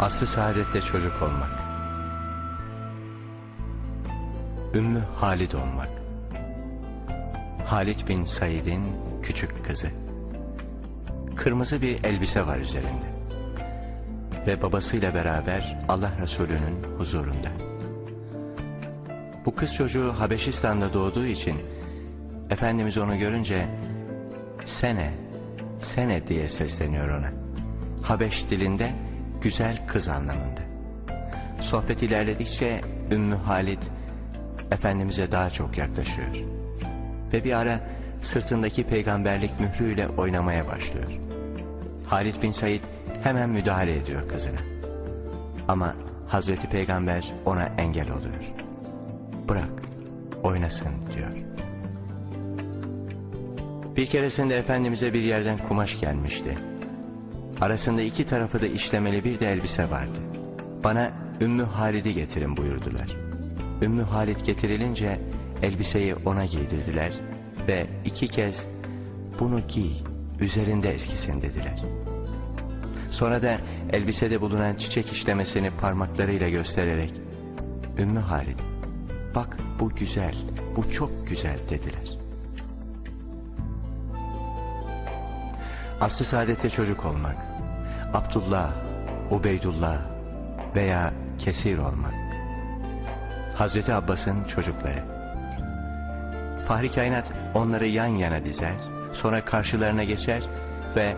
Aslı saadette çocuk olmak. Ümmü Halid olmak. Halid bin Said'in küçük kızı. Kırmızı bir elbise var üzerinde. Ve babasıyla beraber Allah Resulü'nün huzurunda. Bu kız çocuğu Habeşistan'da doğduğu için Efendimiz onu görünce Sene, Sene diye sesleniyor ona. Habeş dilinde güzel kız anlamında. Sohbet ilerledikçe Ümmü Halid Efendimiz'e daha çok yaklaşıyor. Ve bir ara sırtındaki peygamberlik mührüyle oynamaya başlıyor. Halid bin Said hemen müdahale ediyor kızına. Ama Hazreti Peygamber ona engel oluyor. Bırak, oynasın diyor. Bir keresinde Efendimiz'e bir yerden kumaş gelmişti. Arasında iki tarafı da işlemeli bir de elbise vardı. Bana Ümmü Halid'i getirin buyurdular. Ümmü Halid getirilince elbiseyi ona giydirdiler ve iki kez bunu giy, üzerinde eskisin dediler. Sonra da elbisede bulunan çiçek işlemesini parmaklarıyla göstererek Ümmü Halid, bak bu güzel, bu çok güzel dediler. Aslı saadette çocuk olmak, Abdullah, Ubeydullah veya Kesir olmak. Hazreti Abbas'ın çocukları. Fahri Kainat onları yan yana dizer, sonra karşılarına geçer ve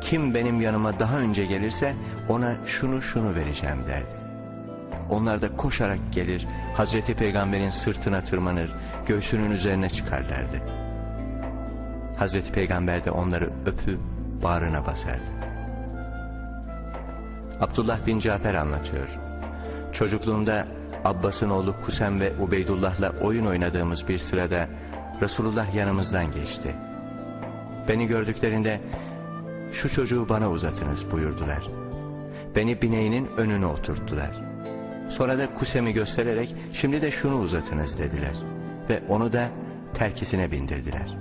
kim benim yanıma daha önce gelirse ona şunu şunu vereceğim derdi. Onlar da koşarak gelir, Hazreti Peygamber'in sırtına tırmanır, göğsünün üzerine çıkarlardı. Hazreti Peygamber de onları öpüp bağrına basardı. Abdullah bin Cafer anlatıyor. Çocukluğumda Abbas'ın oğlu Kusem ve Ubeydullah'la oyun oynadığımız bir sırada Resulullah yanımızdan geçti. Beni gördüklerinde şu çocuğu bana uzatınız buyurdular. Beni bineğinin önüne oturttular. Sonra da Kusem'i göstererek şimdi de şunu uzatınız dediler. Ve onu da terkisine bindirdiler.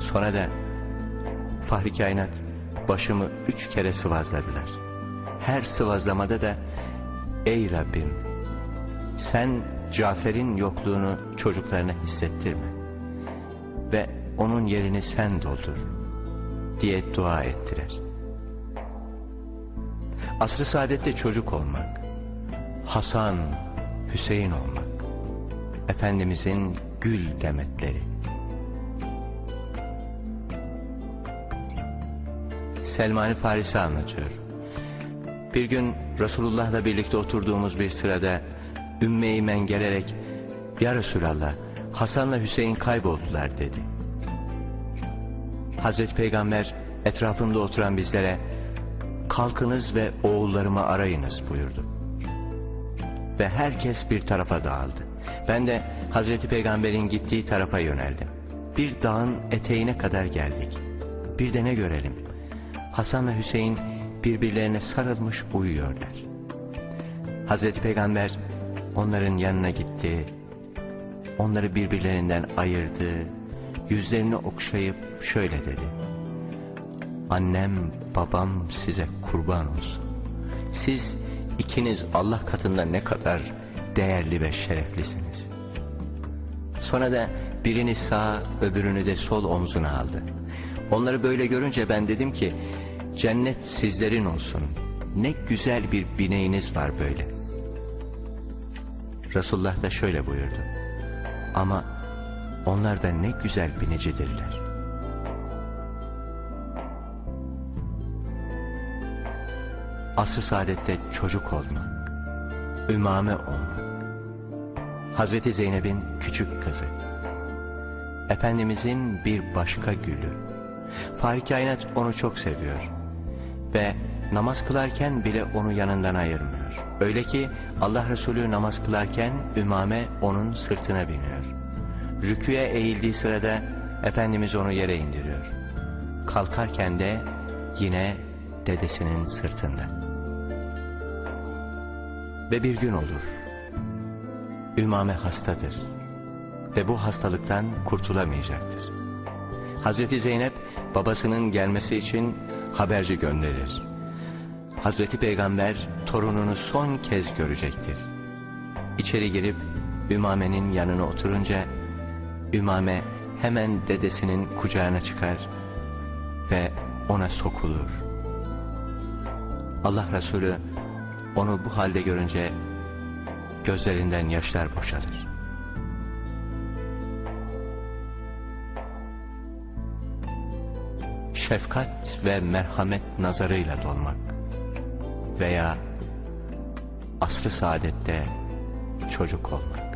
Sonra da Fahri Kainat başımı üç kere sıvazladılar. Her sıvazlamada da ey Rabbim sen Cafer'in yokluğunu çocuklarına hissettirme ve onun yerini sen doldur diye dua ettiler. Asr-ı saadette çocuk olmak, Hasan, Hüseyin olmak, Efendimizin gül demetleri. Selman-ı Farisi anlatıyor. Bir gün Resulullah'la birlikte oturduğumuz bir sırada Ümmü gelerek Ya Resulallah Hasan'la Hüseyin kayboldular dedi. Hazreti Peygamber etrafında oturan bizlere kalkınız ve oğullarımı arayınız buyurdu. Ve herkes bir tarafa dağıldı. Ben de Hazreti Peygamber'in gittiği tarafa yöneldim. Bir dağın eteğine kadar geldik. Bir de ne görelim? Hasan'la Hüseyin birbirlerine sarılmış uyuyorlar. Hazreti Peygamber onların yanına gitti, onları birbirlerinden ayırdı, yüzlerini okşayıp şöyle dedi. Annem, babam size kurban olsun. Siz ikiniz Allah katında ne kadar değerli ve şereflisiniz. Sonra da birini sağ, öbürünü de sol omzuna aldı. Onları böyle görünce ben dedim ki, cennet sizlerin olsun. Ne güzel bir bineğiniz var böyle. Resulullah da şöyle buyurdu. Ama onlar da ne güzel binicidirler. Asr-ı saadette çocuk olmak, ümame olmak, Hazreti Zeynep'in küçük kızı, Efendimizin bir başka gülü, Fahri Kainat onu çok seviyor ve namaz kılarken bile onu yanından ayırmıyor. Öyle ki Allah Resulü namaz kılarken Ümame onun sırtına biniyor. Rüküye eğildiği sırada Efendimiz onu yere indiriyor. Kalkarken de yine dedesinin sırtında. Ve bir gün olur. Ümame hastadır ve bu hastalıktan kurtulamayacaktır. Hazreti Zeynep babasının gelmesi için haberci gönderir. Hazreti Peygamber torununu son kez görecektir. İçeri girip Ümame'nin yanına oturunca Ümame hemen dedesinin kucağına çıkar ve ona sokulur. Allah Resulü onu bu halde görünce gözlerinden yaşlar boşalır. Şefkat ve merhamet nazarıyla dolmak veya aslı saadette çocuk olmak.